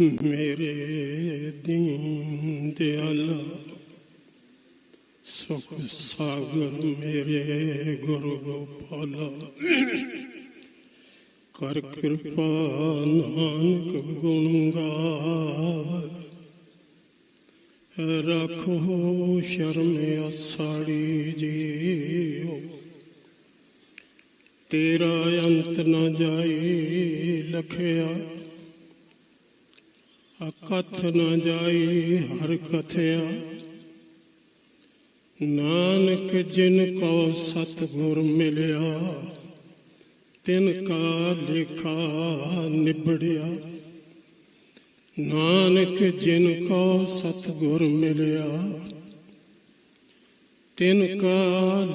ਮੇਰੇ ਦੀਨ ਦਿਆਲਾ ਸੁਖ ਸਾਗਰ ਮੇਰੇ ਗੁਰੂ ਗੋਪਾਲਾ। ਕਰ ਕਿਰਪਾ ਨਾਨਕ ਗੁਣ ਗਾਵੇ ਰੱਖੋ ਸ਼ਰਮ ਅਸਾੜੀ ਜੀਓ। ਤੇਰਾ ਅੰਤ ਨਾ ਜਾਏ ਲਖਿਆ। ਅਕਥ ਨਾ ਜਾਈ ਹਰ ਕਥਿਆ। ਨਾਨਕ ਜਿਨ ਕੋ ਸਤਿਗੁਰ ਮਿਲਿਆ, ਤਿਨ ਕਾ ਲੇਖਾ ਨਿਬੜਿਆ। ਨਾਨਕ ਜਿਨ ਕੋ ਸਤਿਗੁਰ ਮਿਲਿਆ, ਤਿਨ ਕਾ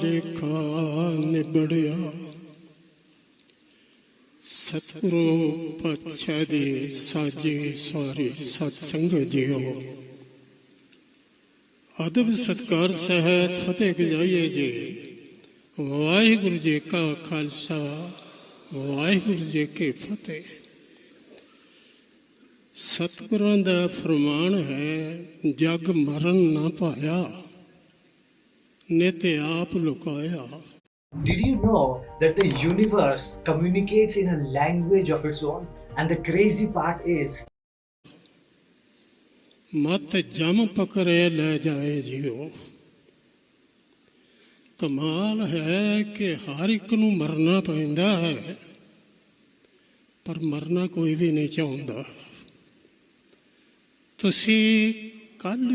ਲੇਖਾ ਨਿਬੜਿਆ। ਸਤਿਗੁਰੂ, ਪਾਤਸ਼ਾਹ ਦੀ ਸਾਜੀ ਸਵਾਰੀ ਸਤ ਸੰਗਤ ਜੀਓ। ਅਦਬ ਸਤਕਾਰ ਸਹਿਤ ਫਤਿਹ ਗਜਾਈਏ ਜੀ। ਵਾਹਿਗੁਰੂ ਜੀ ਕਾ ਖਾਲਸਾ, ਵਾਹਿਗੁਰੂ ਜੀ ਕੀ ਫਤਿਹ। ਸਤਿਗੁਰਾਂ ਦਾ ਫਰਮਾਨ ਹੈ, ਜਗ ਮਰਨ ਨਾ ਪਾਇਆ ਤੇ ਆਪ ਲੁਕਾਇਆ। Did you know that the universe communicates in a language of its own? And the crazy part is, ਮਤ ਜਮ ਪਕੜੇ ਲੈ ਜਾਏ ਜਿਉ ਕਮਾਲ ਹੈ ਕਿ ਹਰ ਇੱਕ ਨੂੰ ਮਰਨਾ ਪੈਂਦਾ ਹੈ ਪਰ ਮਰਨਾ ਕੋਈ ਵੀ ਨਹੀਂ ਚਾਹੁੰਦਾ ਤੁਸੀਂ ਕੱਲ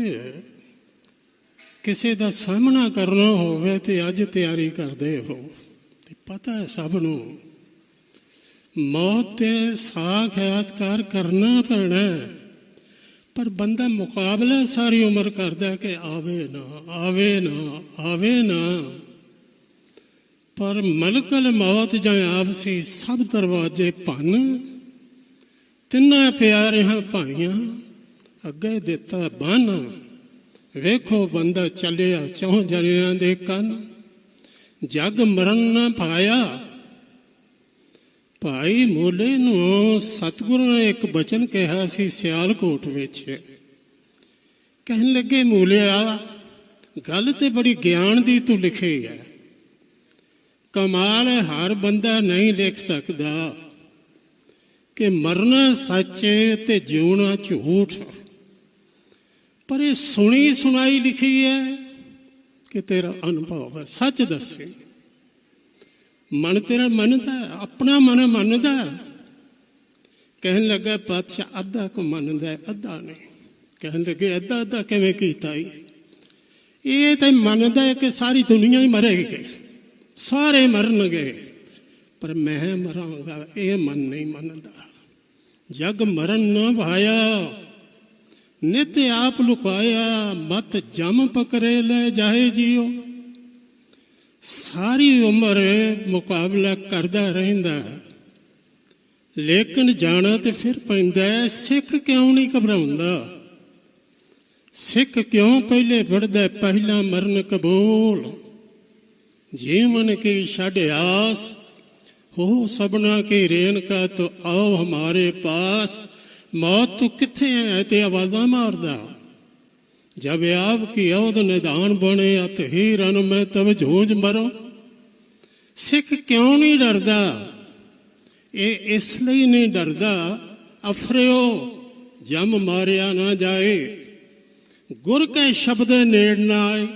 ਕਿਸੇ ਦਾ ਸਾਹਮਣਾ ਕਰਨਾ ਹੋਵੇ ਤੇ ਅੱਜ ਤਿਆਰੀ ਕਰਦੇ ਹੋ। ਤੇ ਪਤਾ ਹੈ ਸਭ ਨੂੰ, ਮੌਤ ਤੇ ਸਾਖ ਸਾਖਾਤਕਾਰ ਕਰਨਾ ਪੈਣਾ ਪਰ ਬੰਦਾ ਮੁਕਾਬਲਾ ਸਾਰੀ ਉਮਰ ਕਰਦਾ ਕਿ ਆਵੇ ਨਾ ਆਵੇ ਨਾ ਆਵੇ ਨਾ। ਪਰ ਮਲਕਲ ਮੌਤ ਜਾਂ ਆਪਸੀ ਸਭ ਦਰਵਾਜ਼ੇ ਭੰਨ, ਤਿੰਨਾਂ ਪਿਆਰਿਆਂ ਭਾਈਆਂ ਅੱਗੇ ਦਿੱਤਾ ਬੰਨ। ਵੇਖੋ ਬੰਦਾ ਚੱਲਿਆ ਚੌਂ ਜਣਿਆਂ ਦੇ ਕੰਨ। ਜਗ ਮਰਨ ਨਾ ਪਾਇਆ। ਭਾਈ ਮੋਲੇ ਨੂੰ ਸਤਿਗੁਰੂ ਨੇ ਇੱਕ ਬਚਨ ਕਿਹਾ ਸੀ ਸਿਆਲਕੋਟ ਵਿੱਚ। ਕਹਿਣ ਲੱਗੇ, ਮੋਲਿਆ, ਗੱਲ ਤੇ ਬੜੀ ਗਿਆਨ ਦੀ ਤੂੰ ਲਿਖੀ ਹੈ। ਕਮਾਲ ਹਰ ਬੰਦਾ ਨਹੀਂ ਲਿਖ ਸਕਦਾ। ਕਿ ਮਰਨਾ ਸੱਚ ਤੇ ਜਿਉਣਾ ਝੂਠ ਪਰ ਇਹ ਸੁਣੀ ਸੁਣਾਈ ਲਿਖੀ ਹੈ ਕਿ ਤੇਰਾ ਅਨੁਭਵ ਹੈ, ਸੱਚ ਦੱਸੇ। ਮਨ ਤੇਰਾ ਮੰਨਦਾ ਆਪਣਾ ਮਨ ਮੰਨਦਾ ਕਹਿਣ ਲੱਗਾ, ਪਾਤਸ਼ਾਹ, ਅੱਧਾ ਕੋ ਮੰਨਦਾ ਅੱਧਾ ਨਹੀਂ। ਕਹਿਣ ਲੱਗੇ, ਅੱਧਾ ਅੱਧਾ ਕਿਵੇਂ ਕੀਤਾ ਈ? ਇਹ ਤਾਂ ਮੰਨਦਾ ਕਿ ਸਾਰੀ ਦੁਨੀਆ ਹੀ ਮਰੇਗੀ ਸਾਰੇ ਮਰਨਗੇ ਪਰ ਮੈਂ ਮਰਾਂਗਾ, ਇਹ ਮਨ ਨਹੀਂ ਮੰਨਦਾ। ਜਗ ਮਰਨ ਨਾ ਭਾਇਆ। ਨਿਤ ਆਪ ਲੁਕਾਇਆ ਮਤ ਜਮ ਪਕਰੇ ਲੈ ਜਾਏ ਜੀਓ। ਸਾਰੀ ਉਮਰ ਮੁਕਾਬਲਾ ਕਰਦਾ ਰਹਿੰਦਾ ਲੇਕਿਨ ਜਾਣਾ ਤੇ ਫਿਰ ਪੈਂਦਾ ਸਿੱਖ ਕਿਉਂ ਨਹੀਂ ਘਬਰਾਉਂਦਾ? ਸਿੱਖ ਕਿਉਂ ਪਹਿਲੇ ਵੜਦਾ ਪਹਿਲਾ ਮਰਨ ਕਬੂਲ? ਜੀਵਨ ਕੀ ਛੱਡ ਆਸ, ਹੋ ਸਭਨਾ ਕੇ ਰੇਨ ਕਾ ਤੋ ਆਓ ਹਮਾਰੇ ਪਾਸ। ਮੌਤ ਤੂੰ ਕਿੱਥੇ ਹੈ ਤੇ ਆਵਾਜ਼ਾਂ ਮਾਰਦਾ? ਜਬ ਆਪ ਕੀ ਔਦ ਨਿਦਾਨ ਬਣੇ ਅਤ ਹੀ ਰਨ ਮੈਂ ਤਬ ਜੂਝ ਮਰੋ। ਸਿੱਖ ਕਿਉਂ ਨਹੀਂ ਡਰਦਾ? ਇਹ ਇਸ ਲਈ ਨਹੀਂ ਡਰਦਾ, ਅਫਰਿਓ, ਜਮ ਮਾਰਿਆ ਨਾ ਜਾਏ। ਗੁਰ ਕੈ ਸ਼ਬਦ ਨੇੜ ਨਾ ਆਏ।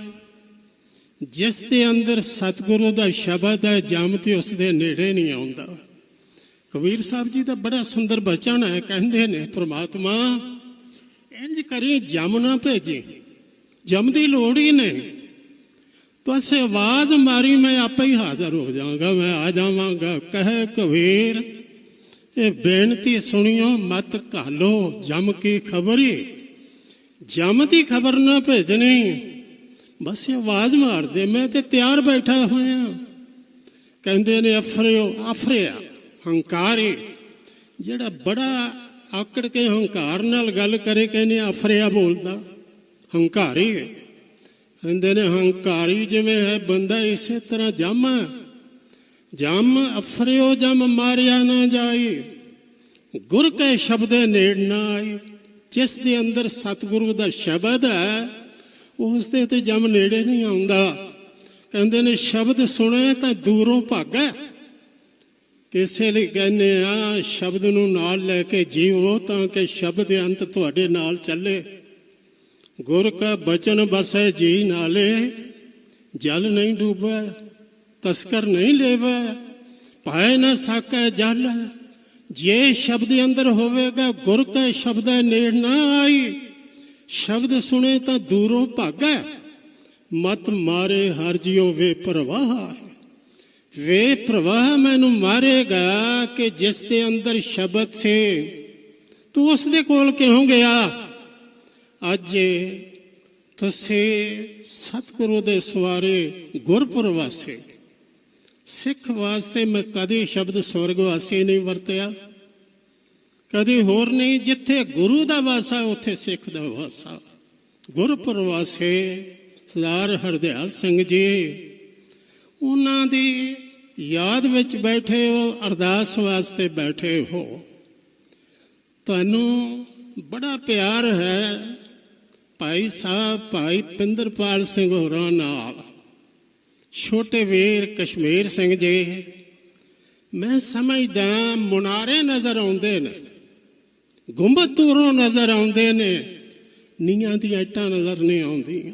ਜਿਸ ਦੇ ਅੰਦਰ ਸਤਿਗੁਰੂ ਦਾ ਸ਼ਬਦ ਹੈ, ਜਮ ਤੇ ਉਸ ਦੇ ਨੇੜੇ ਨਹੀਂ ਆਉਂਦਾ। ਕਬੀਰ ਸਾਹਿਬ ਜੀ ਦਾ ਬੜਾ ਸੁੰਦਰ ਬਚਨ ਹੈ, ਕਹਿੰਦੇ ਨੇ, ਪ੍ਰਮਾਤਮਾ, ਇੰਜ ਕਰੀ ਜਮ ਨਾ ਭੇਜੀ, ਜਮ ਦੀ ਲੋੜ ਹੀ ਨਹੀਂ। ਬਸ ਆਵਾਜ਼ ਮਾਰੀ, ਮੈਂ ਆਪੇ ਹੀ ਹਾਜ਼ਰ ਹੋ ਜਾਵਾਂਗਾ, ਮੈਂ ਆ ਜਾਵਾਂਗਾ। ਕਹੇ ਕਬੀਰ, ਇਹ ਬੇਨਤੀ ਸੁਣਿਓ, ਮਤ ਘਾਲੋ, ਜਮ ਕੀ ਖਬਰੀ ਜਮ ਦੀ ਖਬਰ ਨਾ ਭੇਜਣੀ। ਬਸ ਆਵਾਜ਼ ਮਾਰ ਦੇ ਮੈਂ ਤੇ ਤਿਆਰ ਬੈਠਾ ਹੋਇਆ। ਕਹਿੰਦੇ ਨੇ, ਅਫਰਿਓ, ਅਫਰਿਆ। ਹੰਕਾਰੀ, ਜਿਹੜਾ ਬੜਾ ਆਕੜ ਕੇ ਹੰਕਾਰ ਨਾਲ ਗੱਲ ਕਰੇ ਕਹਿੰਦੇ ਅਫਰਿਆ ਬੋਲਦਾ। ਹੰਕਾਰੀ ਹੈ। ਕਹਿੰਦੇ ਨੇ, ਹੰਕਾਰੀ ਜਿਵੇਂ ਹੈ, ਬੰਦਾ ਇਸੇ ਤਰ੍ਹਾਂ ਜਮ। ਹੈ। ਜਮ ਅਫਰਿਓ, ਜਮ ਮਾਰਿਆ ਨਾ ਜਾਈ ਗੁਰ ਕੈ ਸ਼ਬਦ ਨੇੜ ਨਾ ਆਏ। ਜਿਸ ਦੇ ਅੰਦਰ ਸਤਿਗੁਰੂ ਦਾ ਸ਼ਬਦ ਹੈ, ਉਸ ਦੇ ਤੇ ਜਮ ਨੇੜੇ ਨਹੀਂ ਆਉਂਦਾ। ਕਹਿੰਦੇ ਨੇ, ਸ਼ਬਦ ਸੁਣੇ ਤਾਂ ਦੂਰੋਂ ਭਾਗਾ। ਕਿਸੇ ਲਈ ਕਹਿੰਦੇ ਆ, ਸ਼ਬਦ ਨੂੰ ਨਾਲ ਲੈ ਕੇ ਜੀਵੋ ਤਾਂ ਕਿ ਸ਼ਬਦ ਦੇ ਅੰਤ ਤੁਹਾਡੇ ਨਾਲ ਚੱਲੇ। ਗੁਰ ਕਾ ਬਚਨ ਬਸੈ ਜੀ ਨਾਲੇ, ਜਲ ਨਹੀਂ ਡੂਬੈ, ਤਸਕਰ ਨਹੀਂ ਲੈਵੈ ਪਾਏ ਨਾ ਸਾਕੈ ਜਲ। ਜੇ ਸ਼ਬਦ ਅੰਦਰ ਹੋਵੇਗਾ, ਗੁਰ ਕਾ ਸ਼ਬਦ ਨੇੜ ਨਾ ਆਈ। ਸ਼ਬਦ ਸੁਣੇ ਤਾਂ ਦੂਰੋਂ ਭਾਗੈ, ਮਤ ਮਾਰੇ ਹਰ ਜਿਉ ਵੇ ਪ੍ਰਵਾਹ ਵੇ ਪ੍ਰਵਾਹ ਮੈਨੂੰ ਮਾਰੇਗਾ ਕਿ ਜਿਸ ਦੇ ਅੰਦਰ ਸ਼ਬਦ ਸੇ, ਤੂੰ ਉਸ ਦੇ ਕੋਲ ਕਿਉਂ ਗਿਆ? ਅੱਜ ਤੁਸੀਂ ਸਤਿਗੁਰੂ ਦੇ ਸਵਾਰੇ ਗੁਰਪੁਰਵਾਸੇ। ਸਿੱਖ ਵਾਸਤੇ ਮੈਂ ਕਦੇ ਸ਼ਬਦ ਸਵਰਗ ਵਾਸੀ ਨਹੀਂ ਵਰਤਿਆ। ਕਦੇ ਹੋਰ ਨਹੀਂ, ਜਿੱਥੇ ਗੁਰੂ ਦਾ ਵਾਸਾ, ਉੱਥੇ ਸਿੱਖ ਦਾ ਵਾਸਾ। ਗੁਰਪੁਰਵਾਸੇ ਸਰਦਾਰ ਹਰਦਿਆਲ ਸਿੰਘ ਜੀ ਉਹਨਾਂ ਦੀ ਯਾਦ ਵਿੱਚ ਬੈਠੇ ਹੋ, ਅਰਦਾਸ ਵਾਸਤੇ ਬੈਠੇ ਹੋ। ਤੁਹਾਨੂੰ ਬੜਾ ਪਿਆਰ ਹੈ ਭਾਈ ਸਾਹਿਬ, ਭਾਈ ਪਿੰਦਰਪਾਲ ਸਿੰਘ ਹੋਰਾਂ ਨਾਲ। ਛੋਟੇ ਵੀਰ ਕਸ਼ਮੀਰ ਸਿੰਘ ਜੀ, ਮੈਂ ਸਮਝਦਾ ਮੁਨਾਰੇ ਨਜ਼ਰ ਆਉਂਦੇ ਨੇ, ਗੁੰਬਦ ਦੂਰੋਂ ਨਜ਼ਰ ਆਉਂਦੇ ਨੇ ਨੀਆਂ ਦੀਆਂ ਇੱਟਾਂ ਨਜ਼ਰ ਨਹੀਂ ਆਉਂਦੀਆਂ।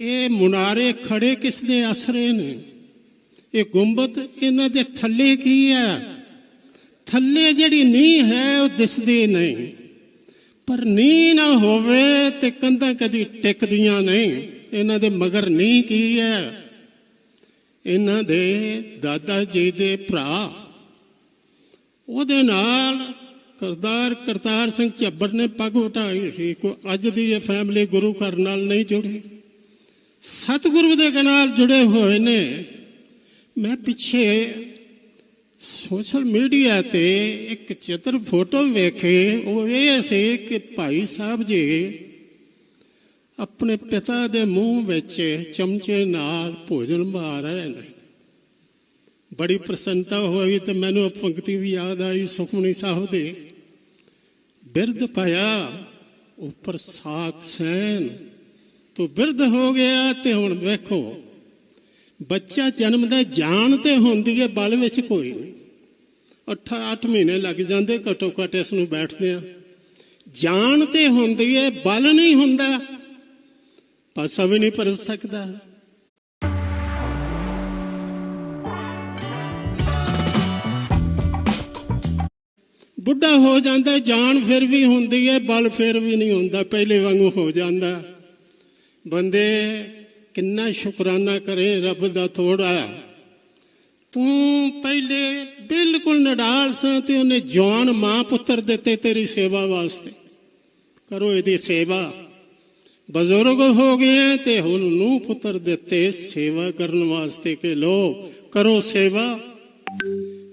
ਇਹ ਮੁਨਾਰੇ ਖੜੇ ਕਿਸ ਦੇ ਆਸਰੇ ਨੇ? ਇਹ ਗੁੰਬਦ ਇਹਨਾਂ ਦੇ ਥੱਲੇ ਕੀ ਹੈ? ਥੱਲੇ ਜਿਹੜੀ ਨੀਂਹ ਹੈ, ਉਹ ਦਿਸਦੀ ਨਹੀਂ। ਪਰ ਨੀਂਹ ਨਾ ਹੋਵੇ ਤੇ ਕੰਧਾਂ ਕਦੀ ਟਿਕਦੀਆਂ ਨਹੀਂ। ਇਹਨਾਂ ਦੇ ਮਗਰ ਨੀਂਹ ਕੀ ਹੈ? ਇਹਨਾਂ ਦੇ ਦਾਦਾ ਜੀ ਦੇ ਭਰਾ। ਉਹਦੇ ਨਾਲ ਕਰਤਾਰ ਕਰਤਾਰ ਸਿੰਘ ਝੱਬਰ ਨੇ ਪੱਗ ਉਟਾਈ ਸੀ। ਕੋ ਅੱਜ ਦੀ ਇਹ ਫੈਮਿਲੀ ਗੁਰੂ ਘਰ ਨਾਲ ਨਹੀਂ ਜੁੜੀ। ਸਤਿਗੁਰੂ ਦੇ ਨਾਲ ਜੁੜੇ ਹੋਏ ਨੇ। ਮੈਂ ਪਿੱਛੇ ਸੋਸ਼ਲ ਮੀਡੀਆ ਤੇ ਇੱਕ ਚਿੱਤਰ ਫੋਟੋ ਵੇਖੇ। ਉਹ ਇਹ ਸੀ ਕਿ ਭਾਈ ਸਾਹਿਬ ਜੀ ਆਪਣੇ ਪਿਤਾ ਦੇ ਮੂੰਹ ਵਿੱਚ ਚਮਚੇ ਨਾਲ ਭੋਜਨ ਪਾ ਰਹੇ ਨੇ। ਬੜੀ ਪ੍ਰਸੰਨਤਾ ਹੋਈ ਤੇ ਮੈਨੂੰ ਪੰਕਤੀ ਵੀ ਯਾਦ ਆਈ ਸੁਖਮਨੀ ਸਾਹਿਬ ਦੇ। ਬਿਰਧ ਪਾਇਆ, ਉੱਪਰ ਸਾਖ ਸੈਨ। ਤੂੰ ਬਿਰਧ ਹੋ ਗਿਆ ਤੇ ਹੁਣ ਵੇਖੋ। ਬੱਚਾ ਜਨਮ ਦਾ ਜਾਣ ਤੇ ਹੁੰਦੀ ਹੈ, ਬਲ ਵਿੱਚ ਕੋਈ ਨਹੀਂ। 8 8 ਮਹੀਨੇ ਲੱਗ ਜਾਂਦੇ, ਘਟੋ ਘਟ ਇਸ ਨੂੰ ਬੈਠਦੇ ਆ। ਜਾਣ ਤੇ ਹੁੰਦੀ ਹੈ, ਬਲ ਨਹੀਂ ਹੁੰਦਾ। ਪਾਸਾ ਵੀ ਨਹੀਂ ਪਰਤ ਸਕਦਾ। ਬੁੱਢਾ ਹੋ ਜਾਂਦਾ ਜਾਨ ਫਿਰ ਵੀ ਹੁੰਦੀ ਹੈ, ਬਲ ਫਿਰ ਵੀ ਨਹੀਂ ਹੁੰਦਾ, ਪਹਿਲੇ ਵਾਂਗੂ ਹੋ ਜਾਂਦਾ। ਬੰਦੇ, ਕਿੰਨਾ ਸ਼ੁਕਰਾਨਾ ਕਰੇ ਰੱਬ ਦਾ ਥੋੜਾ। ਤੂੰ ਪਹਿਲੇ ਬਿਲਕੁਲ ਨਡਾਲ ਸਾਂ ਤੇ ਉਹਨੇ ਜਵਾਨ ਮਾਂ ਪੁੱਤਰ ਦਿੱਤੇ ਤੇਰੀ ਸੇਵਾ ਵਾਸਤੇ। ਕਰੋ ਇਹਦੀ ਸੇਵਾ। ਬਜ਼ੁਰਗ ਹੋ ਗਏ ਤੇ ਹੁਣ ਨੂੰ ਪੁੱਤਰ ਦਿੱਤੇ ਸੇਵਾ ਕਰਨ ਵਾਸਤੇ ਕਿ ਲੋ, ਕਰੋ ਸੇਵਾ।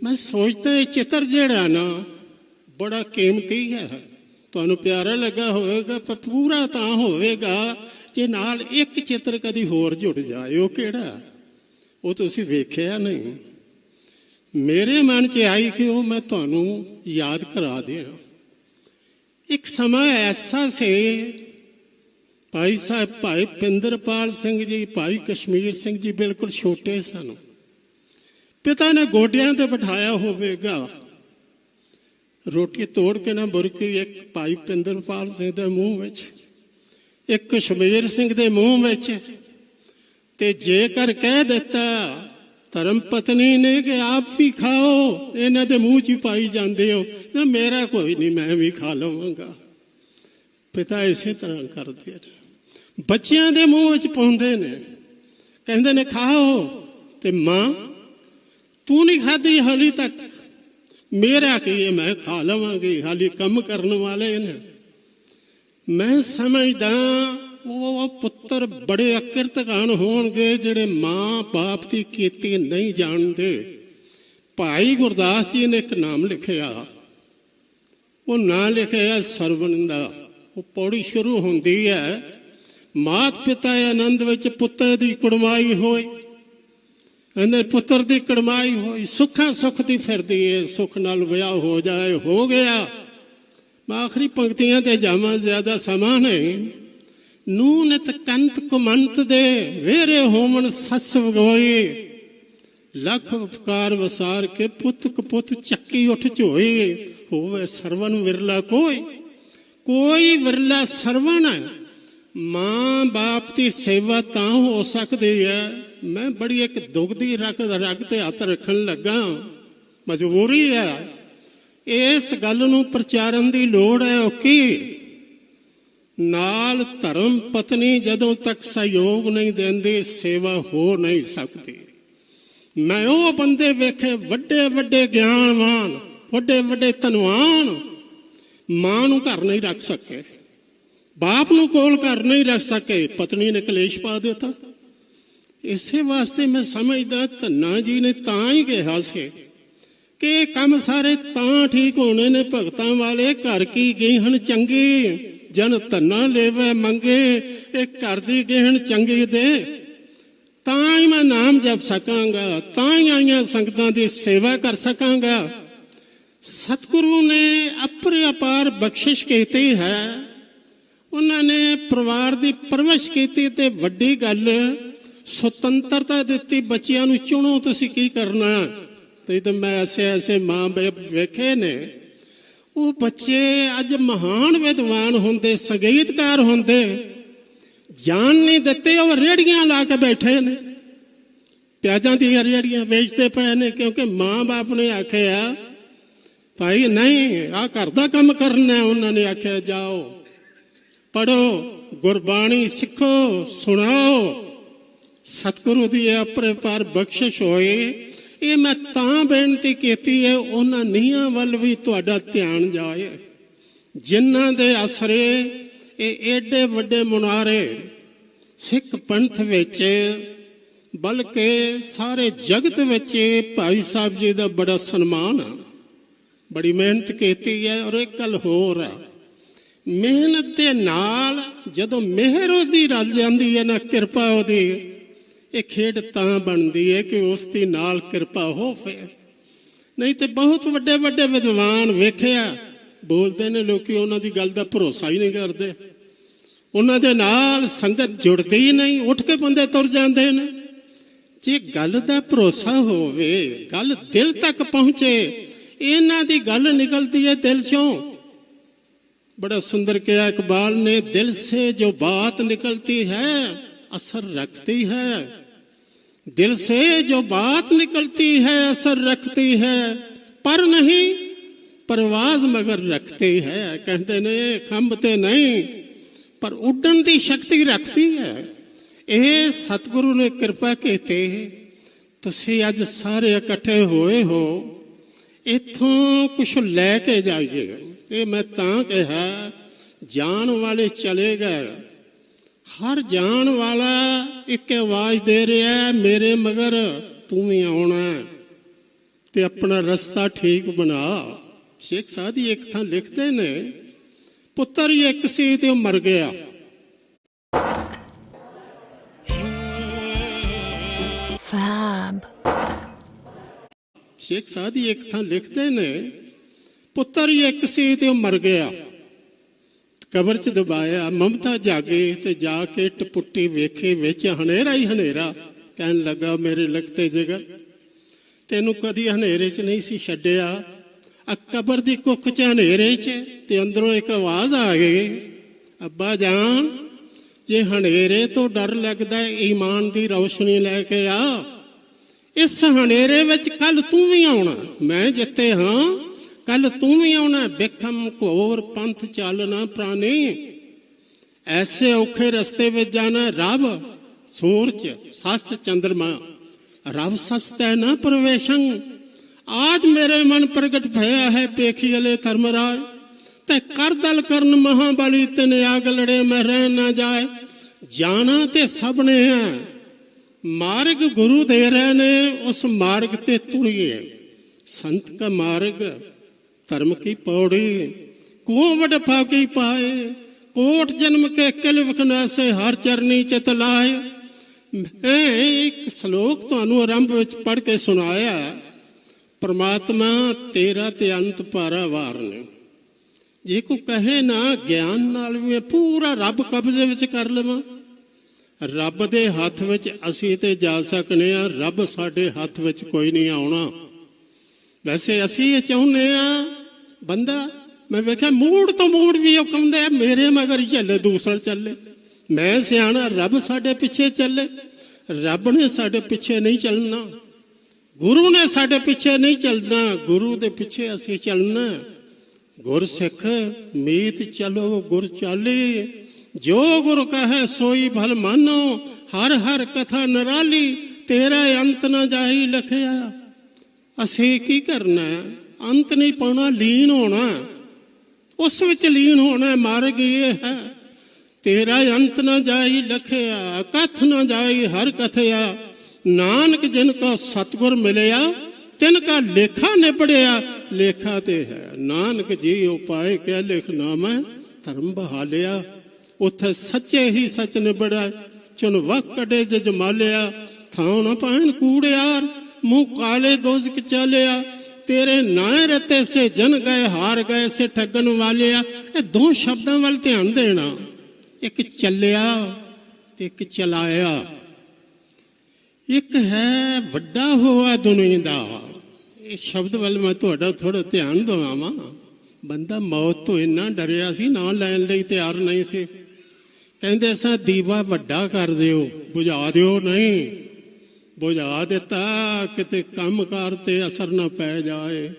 ਮੈਂ ਸੋਚਦਾ ਇਹ ਚਿੱਤਰ ਜਿਹੜਾ ਨਾ, ਬੜਾ ਕੀਮਤੀ ਹੈ। ਤੁਹਾਨੂੰ ਪਿਆਰਾ ਲੱਗਾ ਹੋਵੇਗਾ, ਪਰ ਪੂਰਾ ਤਾਂ ਹੋਵੇਗਾ। ਜੇ ਨਾਲ ਇੱਕ ਚਿੱਤਰ ਕਦੀ ਹੋਰ ਜੁੜ ਜਾਏ, ਉਹ ਕਿਹੜਾ? ਉਹ ਤੁਸੀਂ ਵੇਖਿਆ ਨਹੀਂ। ਮੇਰੇ ਮਨ 'ਚ ਆਈ ਕਿ ਉਹ ਮੈਂ ਤੁਹਾਨੂੰ ਯਾਦ ਕਰਾ ਦਿਆਂ। ਇੱਕ ਸਮਾਂ ਐਸਾ ਸੀ, ਭਾਈ ਸਾਹਿਬ, ਭਾਈ ਪਿੰਦਰਪਾਲ ਸਿੰਘ ਜੀ, ਭਾਈ ਕਸ਼ਮੀਰ ਸਿੰਘ ਜੀ ਬਿਲਕੁਲ ਛੋਟੇ ਸਨ। ਪਿਤਾ ਨੇ ਗੋਡਿਆਂ ਤੇ ਬਿਠਾਇਆ ਹੋਵੇਗਾ। ਰੋਟੀ ਤੋੜ ਕੇ ਨਾ ਬੁਰਕੀ ਇੱਕ ਭਾਈ ਪਿੰਦਰਪਾਲ ਸਿੰਘ ਦੇ ਮੂੰਹ ਵਿੱਚ। ਇੱਕ ਕਸ਼ਮੀਰ ਸਿੰਘ ਦੇ ਮੂੰਹ ਵਿੱਚ। ਤੇ ਜੇਕਰ ਕਹਿ ਦਿੱਤਾ, ਧਰਮ ਪਤਨੀ ਨੇ ਕਿ ਆਪ ਵੀ ਖਾਓ, ਇਹਨਾਂ ਦੇ ਮੂੰਹ 'ਚ ਹੀ ਪਾਈ ਜਾਂਦੇ ਹੋ। ਨਾ ਮੇਰਾ ਕੋਈ ਨਹੀਂ, ਮੈਂ ਵੀ ਖਾ ਲਵਾਂਗਾ। ਪਿਤਾ ਇਸੇ ਤਰ੍ਹਾਂ ਕਰਦੇ ਨੇ। ਬੱਚਿਆਂ ਦੇ ਮੂੰਹ ਵਿੱਚ ਪਾਉਂਦੇ ਨੇ। ਕਹਿੰਦੇ ਨੇ, ਖਾਓ। ਤੇ ਮਾਂ, ਤੂੰ ਨਹੀਂ ਖਾਧੀ ਹਾਲੀ ਤੱਕ? ਮੇਰਾ ਕੀ ਹੈ? ਮੈਂ ਖਾ ਲਵਾਂਗੀ। ਹਾਲੀ ਕੰਮ ਕਰਨ ਵਾਲੇ ਨੇ। ਮੈਂ ਸਮਝਦਾ ਉਹ ਪੁੱਤਰ ਬੜੇ ਅਕਿਰਤਕਾਨ ਹੋਣਗੇ ਜਿਹੜੇ ਮਾਂ ਬਾਪ ਦੀ ਕੀਤੀ ਨਹੀਂ ਜਾਣਦੇ। ਭਾਈ ਗੁਰਦਾਸ ਜੀ ਨੇ ਇੱਕ ਨਾਮ ਲਿਖਿਆ। ਉਹ ਨਾਂ ਲਿਖਿਆ ਸਰਵਣ ਦਾ। ਉਹ ਪੌੜੀ ਸ਼ੁਰੂ ਹੁੰਦੀ ਹੈ ਮਾਤ ਪਿਤਾ ਆਨੰਦ ਵਿੱਚ ਪੁੱਤਰ ਦੀ ਕੁੜਮਾਈ ਹੋਈ। ਇਹਦੇ ਪੁੱਤਰ ਦੀ ਕੜਮਾਈ ਹੋਈ ਸੁੱਖਾ ਸੁੱਖ ਦੀ ਫਿਰਦੀ ਏ, ਸੁੱਖ ਨਾਲ ਵਿਆਹ ਹੋ ਜਾਏ, ਹੋ ਗਿਆ। ਮੈਂ ਆਖਰੀ ਪੰਕਤੀਆਂ ਤੇ ਜਾਵਾਂ, ਜ਼ਿਆਦਾ ਸਮਾਂ ਨਹੀਂ। ਨੂੰ ਕੰਤ ਕੁਮੰਤ ਦੇ ਵੇਰੇ ਹੋਮਨ ਸੱਸ ਵਗੋਈ। ਲੱਖ ਉਪਕਾਰ ਵਸਾਰ ਕੇ ਪੁੱਤ ਕਪੁੱਤ ਚੱਕੀ ਉੱਠ ਝੋਈ। ਹੋਵੇ ਸਰਵਨ ਵਿਰਲਾ ਕੋਈ ਕੋਈ ਵਿਰਲਾ ਸਰਵਣ। ਮਾਂ ਬਾਪ ਦੀ ਸੇਵਾ ਤਾਂ ਹੋ ਸਕਦੀ ਹੈ ਮੈਂ ਬੜੀ ਇੱਕ ਦੁਗਦੀ ਰੱਖ ਰਗ ਤੇ ਹੱਥ ਰੱਖਣ ਲੱਗਾ। ਮਜਬੂਰੀ ਹੈ ਇਸ ਗੱਲ ਨੂੰ ਪ੍ਰਚਾਰਨ ਦੀ ਲੋੜ ਹੈ ਉਹ ਕੀ? ਨਾਲ ਧਰਮ ਪਤਨੀ ਜਦੋਂ ਤੱਕ ਸਹਿਯੋਗ ਨਹੀਂ ਦਿੰਦੀ, ਸੇਵਾ ਹੋ ਨਹੀਂ ਸਕਦੀ। ਮੈਂ ਉਹ ਬੰਦੇ ਵੇਖੇ, ਵੱਡੇ ਵੱਡੇ ਗਿਆਨਵਾਨ, ਵੱਡੇ ਵੱਡੇ ਧਨਵਾਨ, ਮਾਂ ਨੂੰ ਘਰ ਨਹੀਂ ਰੱਖ ਸਕੇ। ਬਾਪ ਨੂੰ ਕੋਲ ਘਰ ਨਹੀਂ ਰੱਖ ਸਕੇ। ਪਤਨੀ ਨੇ ਕਲੇਸ਼ ਪਾ ਦਿੱਤਾ। ਇਸੇ ਵਾਸਤੇ ਮੈਂ ਸਮਝਦਾ, ਧੰਨਾ ਜੀ ਨੇ ਤਾਂ ਹੀ ਕਿਹਾ ਸੀ ਕਿ ਇਹ ਕੰਮ ਸਾਰੇ ਤਾਂ ਠੀਕ ਹੋਣੇ ਨੇ, ਭਗਤਾਂ ਵਾਲੇ ਘਰ ਕੀ ਗਹਿਣ ਚੰਗੀ? ਜਨ ਧੰਨਾ ਲੈਵੇ ਮੰਗੇ, ਇਹ ਘਰ ਦੀ ਗਹਿਣ ਚੰਗੀ ਦੇ। ਤਾਂ ਹੀ ਮੈਂ ਨਾਮ ਜਪ ਸਕਾਂਗਾ, ਤਾਂ ਹੀ ਆਈਆਂ ਸੰਗਤਾਂ ਦੀ ਸੇਵਾ ਕਰ ਸਕਾਂਗਾ। ਸਤਿਗੁਰੂ ਨੇ ਅਪਰ ਅਪਾਰ ਬਖਸ਼ਿਸ਼ ਕੀਤੀ ਹੈ। ਉਹਨਾਂ ਨੇ ਪਰਿਵਾਰ ਦੀ ਪਰਵਰਿਸ਼ ਕੀਤੀ ਤੇ ਵੱਡੀ ਗੱਲ, ਸੁਤੰਤਰਤਾ ਦਿੱਤੀ ਬੱਚਿਆਂ ਨੂੰ, ਚੁਣੋ ਤੁਸੀਂ ਕੀ ਕਰਨਾ। ਤੇ ਤਾਂ ਮੈਂ ਐਸੇ ਐਸੇ ਮਾਂ ਬਾਪ ਵੇਖੇ ਨੇ। ਉਹ ਬੱਚੇ ਅੱਜ ਮਹਾਨ ਵਿਦਵਾਨ ਹੁੰਦੇ, ਸੰਗੀਤਕਾਰ ਹੁੰਦੇ। ਜਾਣ ਨਹੀਂ ਦਿੱਤੇ, ਉਹ ਰੇੜੀਆਂ ਲਾ ਕੇ ਬੈਠੇ ਨੇ। ਪਿਆਜ਼ਾਂ ਦੀਆਂ ਰੇੜੀਆਂ ਵੇਚਦੇ ਪਏ ਨੇ, ਕਿਉਂਕਿ ਮਾਂ-ਬਾਪ ਨੇ ਆਖਿਆ, ਭਾਈ ਨਹੀਂ ਆ ਘਰ ਦਾ ਕੰਮ ਕਰਨਾ ਉਹਨਾਂ ਨੇ ਆਖਿਆ, ਜਾਓ ਪੜੋ ਗੁਰਬਾਣੀ ਸਿੱਖੋ, ਸੁਣਾਓ। ਸਤਿਗੁਰੂ ਦੀ ਇਹ ਅਪਰਪਾਰ ਬਖਸ਼ਿਸ਼ ਹੋਏ। ਇਹ ਮੈਂ ਤਾਂ ਬੇਨਤੀ ਕੀਤੀ ਹੈ, ਉਹਨਾਂ ਨੀਹਾਂ ਵੱਲ ਵੀ ਤੁਹਾਡਾ ਧਿਆਨ ਜਾਏ। ਜਿਨ੍ਹਾਂ ਦੇ ਅਸਰੇ ਇਹ ਏਡੇ ਵੱਡੇ ਮੁਨਾਰੇ ਸਿੱਖ ਪੰਥ ਵਿੱਚ, ਬਲਕਿ ਸਾਰੇ ਜਗਤ ਵਿੱਚ ਭਾਈ ਸਾਹਿਬ ਜੀ ਦਾ ਬੜਾ ਸਨਮਾਨ ਹੈ ਬੜੀ ਮਿਹਨਤ ਕੀਤੀ ਹੈ ਔਰ ਇੱਕ ਗੱਲ ਹੋਰ ਹੈ, ਮਿਹਨਤ ਦੇ ਨਾਲ ਜਦੋਂ ਮਿਹਰ ਉਹਦੀ ਰਲ ਜਾਂਦੀ ਹੈ ਨਾ ਕਿਰਪਾ ਉਹਦੀ ਇਹ ਖੇਡ ਤਾਂ ਬਣਦੀ ਹੈ ਕਿ ਉਸ ਦੀ ਨਾਲ ਕਿਰਪਾ ਹੋ ਹੋਵੇ। ਨਹੀਂ ਤੇ ਬਹੁਤ ਵੱਡੇ ਵੱਡੇ ਵਿਦਵਾਨ ਵੇਖਿਆ, ਬੋਲਦੇ ਨੇ ਲੋਕੀ ਉਹਨਾਂ ਦੀ ਗੱਲ ਦਾ ਭਰੋਸਾ ਹੀ ਨਹੀਂ ਕਰਦੇ। ਉਹਨਾਂ ਦੇ ਨਾਲ ਸੰਗਤ ਜੁੜਦੀ ਨਹੀਂ, ਉੱਠ ਕੇ ਬੰਦੇ ਤੁਰ ਜਾਂਦੇ ਨੇ। ਜੇ ਗੱਲ ਦਾ ਭਰੋਸਾ ਹੋਵੇ, ਗੱਲ ਦਿਲ ਤੱਕ ਪਹੁੰਚੇ, ਇਹਨਾਂ ਦੀ ਗੱਲ ਨਿਕਲਦੀ ਹੈ ਦਿਲ ਚੋਂ। ਬੜਾ ਸੁੰਦਰ ਕਿਹਾ ਇਕਬਾਲ ਨੇ, ਦਿਲ ਸੇ ਜੋ ਬਾਤ ਨਿਕਲਤੀ ਹੈ असर रखती है दिल से जो बात निकलती है असर रखती है पर नहीं परवाज मगर रखती है कहते ने खंभ ते नहीं पर उड़न की शक्ति रखती है ਇਹ ਸਤਿਗੁਰੂ ਨੇ ਕਿਰਪਾ ਕੀਤੀ ਤੁਸੀਂ ਅੱਜ ਸਾਰੇ ਇਕੱਠੇ ਹੋਏ ਹੋ ਇੱਥੋਂ ਕੁਝ ਲੈ ਕੇ ਜਾਈਏ ਇਹ ਮੈਂ ਤਾਂ ਕਿਹਾ ਜਾਣ ਵਾਲੇ ਚਲੇ ਗਏ ਹਰ ਜਾਣ ਵਾਲਾ ਇੱਕ ਆਵਾਜ਼ ਦੇ ਰਿਹਾ ਮੇਰੇ ਮਗਰ ਤੂੰ ਵੀ ਆਉਣਾ ਤੇ ਆਪਣਾ ਰਸਤਾ ਠੀਕ ਬਣਾ। ਸ਼ੇਖ ਸਾਦੀ ਇੱਕ ਥਾਂ ਲਿਖਦੇ ਨੇ ਪੁੱਤਰ ਇੱਕ ਸੀ ਤੇ ਉਹ ਮਰ ਗਿਆ। Fab. ਸ਼ੇਖ ਸਾਦੀ ਇੱਕ ਥਾਂ ਲਿਖਦੇ ਨੇ ਪੁੱਤਰ ਇੱਕ ਸੀ ਤੇ ਉਹ ਮਰ ਗਿਆ। ਕਬਰ ਚ ਦਬਾਇਆ, ਮਮਤਾ ਜਾਗੇ ਤੇ ਜਾ ਕੇ ਟਪੁੱਟੀ ਵੇਖੇ ਵਿੱਚ ਹਨੇਰਾ ਹੀ ਹਨੇਰਾ, ਕਹਿਣ ਲੱਗਾ, ਮੇਰੇ ਲਗਤੇ ਜਿਗਰ, ਤੈਨੂੰ ਕਦੀ ਹਨੇਰੇ 'ਚ ਨਹੀਂ ਸੀ ਛੱਡਿਆ। ਆ ਕਬਰ ਦੀ ਕੁੱਖ 'ਚ ਹਨੇਰੇ 'ਚ ਤੇ ਅੰਦਰੋਂ ਇੱਕ ਆਵਾਜ਼ ਆ ਗਈ, ਅੱਬਾ ਜਾਨ, ਜੇ ਹਨੇਰੇ ਤੋਂ ਡਰ ਲੱਗਦਾ ਈਮਾਨ ਦੀ ਰੌਸ਼ਨੀ ਲੈ ਕੇ ਆ। ਇਸ ਹਨੇਰੇ ਵਿੱਚ ਕੱਲ ਤੂੰ ਵੀ ਆਉਣਾ, ਮੈਂ ਜਿੱਤੇ ਹਾਂ। ਕੱਲ ਤੂੰ ਵੀ ਆਉਣਾ ਬਿਖਮ ਘੋਰ ਪੰਥ ਚਾਲਣਾ ਪ੍ਰਾਣੀ ਐਸੇ ਔਖੇ ਰਸਤੇ ਵਿੱਚ ਜਾਣਾ ਰਬ ਸੂਰਜ, ਸੱਸ ਚੰਦਰਮਾ। ਰਬ ਸਸਤੈ ਨਾ ਪ੍ਰਵੇਸ਼ੰ। ਆਜ ਮੇਰੇ ਮਨ ਪ੍ਰਗਟ ਭਇਆ ਹੈ ਪੇਖੀ ਅਲੇ ਧਰਮਰਾਜ। ਤੇ ਕਰ ਦਲ ਕਰਨ ਮਹਾਬਲੀ ਤਨੇ ਆਗ ਲੜੇ ਮੈਂ ਰਹਿ ਨਾ ਜਾਏ। ਜਾਣਾ ਤੇ ਸਭ ਨੇ ਹੈ। ਮਾਰਗ ਗੁਰੂ ਦੇ ਰਹੇ ਨੇ ਉਸ ਮਾਰਗ ਤੇ ਤੁਰੀਏ। ਸੰਤ ਕਾ ਮਾਰਗ ਧਰਮ ਕੀ ਪੌੜੀ? ਕੋ ਵਡ ਫਾਕੀ ਪਾਏ? ਕੋਟ ਜਨਮ ਕੇ ਕਿਲ ਵਿਖਨਾਸੇ ਹਰ ਚਰਨੀ ਚਿਤ ਲਾਏ? ਮੈਂ ਇੱਕ ਸ਼ਲੋਕ ਤੁਹਾਨੂੰ ਆਰੰਭ ਵਿੱਚ ਪੜ੍ਹ ਕੇ ਸੁਣਾਇਆ। ਪਰਮਾਤਮਾ, ਤੇਰਾ ਤੇ ਅੰਤ ਪਾਰਾਵਾਰ ਨੇ ਜੇ ਕੋ ਕਹੇ ਨਾ ਗਿਆਨ ਨਾਲ ਵੀ ਮੈਂ ਪੂਰਾ ਰੱਬ ਕਬਜ਼ੇ ਵਿੱਚ ਕਰ ਲਵਾਂ। ਰੱਬ ਦੇ ਹੱਥ ਵਿੱਚ ਅਸੀਂ ਤੇ ਜਾ ਸਕਨੇ ਆ, ਰੱਬ ਸਾਡੇ ਹੱਥ ਵਿੱਚ ਕੋਈ ਨਹੀਂ ਆਉਣਾ। ਵੈਸੇ ਅਸੀਂ ਇਹ ਚਾਹੁੰਦੇ ਆ ਬੰਦਾ ਮੈਂ ਵੇਖਿਆ ਮੂੜ ਤੋਂ ਮੂੜ ਵੀ ਉਹ ਕਹਿੰਦਾ ਹੈ, ਮੇਰੇ ਮਗਰ ਹੀ ਚੱਲੇ ਦੂਸਰਾ ਚੱਲੇ। ਮੈਂ ਸਿਆਣਾ ਰੱਬ ਸਾਡੇ ਪਿੱਛੇ ਚੱਲੇ। ਰੱਬ ਨੇ ਸਾਡੇ ਪਿੱਛੇ ਨਹੀਂ ਚੱਲਣਾ। ਗੁਰੂ ਨੇ ਸਾਡੇ ਪਿੱਛੇ ਨਹੀਂ ਚੱਲਣਾ। ਗੁਰੂ ਦੇ ਪਿੱਛੇ ਅਸੀਂ ਚੱਲਣਾ। ਗੁਰ ਸਿੱਖ ਮੀਤ ਚਲੋ ਗੁਰ ਚਾਲੀ। ਜੋ ਗੁਰ ਕਹੈ ਸੋਈ ਭਲ ਮਾਨੋ। ਹਰ ਹਰ ਕਥਾ ਨਰਾਲੀ। ਤੇਰਾ ਅੰਤ ਨਾ ਜਾਹੀ ਲਖਿਆ। ਅਸੀਂ ਕੀ ਕਰਨਾ? ਅੰਤ ਨਹੀਂ ਪਾਉਣਾ ਲੀਨ ਹੋਣਾ। ਉਸ ਵਿੱਚ ਲੀਨ ਹੋਣਾ ਹੈ, ਮਾਰਗ ਇਹ ਹੈ ਤੇਰਾ ਅੰਤ ਨਾ ਜਾਈ ਲਖਿਆ ਕਥ ਨਾ ਜਾਈ ਹਰ ਕਥਿਆ। ਨਾਨਕ ਜਿਨ ਕੋ ਸਤਗੁਰ ਮਿਲਿਆ ਤਿਨ ਕਾ ਲੇਖਾ ਨਿਬੜਿਆ। ਲੇਖਾ ਤੇ ਹੈ ਨਾਨਕ ਜੀ ਉਪਾਏ ਕਹਿ ਲਿਖ ਮੈਂ ਧਰਮ ਬਹਾਲਿਆ। ਉਥੇ ਸੱਚੇ ਹੀ ਸੱਚ ਨਿਬੜਿਆ ਚੁਨ ਵਕ ਕਡੇ ਜਜਮਾਲਿਆ। ਥਾਉ ਨਾ ਪਾਣ ਕੂੜਿਆਰ ਮੂੰਹ ਕਾਲੇ ਦੋਜ਼ਕ ਚਾਲਿਆ। ਤੇਰੇ ਨਾਂ ਰਤੇ ਸੇ ਜਨ ਗਏ, ਹਾਰ ਗਏ, ਸੇ ਠੱਗਣ ਵਾਲੇ ਆ ਇਹ ਦੋ ਸ਼ਬਦਾਂ ਵੱਲ ਧਿਆਨ ਦੇਣਾ। ਇੱਕ ਚੱਲਿਆ ਤੇ ਇੱਕ ਚਲਾਇਆ। ਇੱਕ ਹੈ ਵੱਡਾ ਹੋਆ ਦੁਨੀਆ ਦਾ। ਇਹ ਸ਼ਬਦ ਵੱਲ ਮੈਂ ਤੁਹਾਡਾ ਥੋੜਾ ਧਿਆਨ ਦਵਾਵਾਂ। ਬੰਦਾ ਮੌਤ ਤੋਂ ਇੰਨਾ ਡਰਿਆ ਸੀ, ਨਾ ਲੈਣ ਲਈ ਤਿਆਰ ਨਹੀਂ ਸੀ। ਕਹਿੰਦੇ ਸਾਂ ਦੀਵਾ ਵੱਡਾ ਕਰ ਦਿਓ, ਬੁਝਾ ਦਿਓ ਨਹੀਂ। ਬੁਝਾ ਦਿੱਤਾ, ਕਿਤੇ ਕੰਮਕਾਰ ਤੇ ਅਸਰ ਨਾ ਪੈ ਜਾਏ।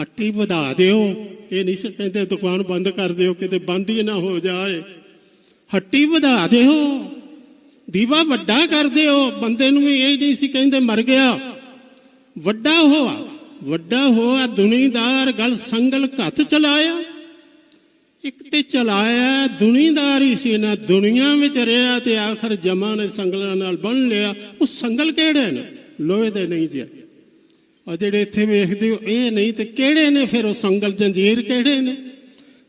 ਹੱਟੀ ਵਧਾ ਦਿਓ, ਇਹ ਨਹੀਂ ਸੀ ਕਹਿੰਦੇ ਦੁਕਾਨ ਬੰਦ ਕਰ ਦਿਓ, ਕਿਤੇ ਬੰਦ ਹੀ ਨਾ ਹੋ ਜਾਏ। ਹੱਟੀ ਵਧਾ ਦਿਓ, ਦੀਵਾ ਵੱਡਾ ਕਰ ਦਿਓ, ਬੰਦੇ ਨੂੰ ਵੀ ਇਹ ਨਹੀਂ ਸੀ ਕਹਿੰਦੇ ਮਰ ਗਿਆ। ਵੱਡਾ ਹੋਆ ਵੱਡਾ ਹੋਆ ਦੁਨੀਦਾਰ, ਗੱਲ ਸੰਗਲ ਘੱਤ ਚਲਾਇਆ। ਇੱਕ ਤੇ ਚਲਾਇਆ ਦੁਨੀਦਾਰ ਹੀ ਸੀ ਨਾ ਦੁਨੀਆ ਵਿੱਚ ਰਿਹਾ ਤੇ ਆਖਰ ਜਮਾ ਨੇ ਸੰਗਲਾਂ ਨਾਲ ਬਣ ਲਿਆ। ਉਹ ਸੰਗਲ ਕਿਹੜੇ ਨੇ? ਲੋਹੇ ਦੇ ਨਹੀਂ ਜੀ। ਉਹ ਜਿਹੜੇ ਇੱਥੇ ਵੇਖਦੇ ਹੋ, ਇਹ ਨਹੀਂ ਤੇ ਕਿਹੜੇ ਨੇ ਫਿਰ? ਉਹ ਸੰਗਲ ਜੰਜੀਰ ਕਿਹੜੇ ਨੇ?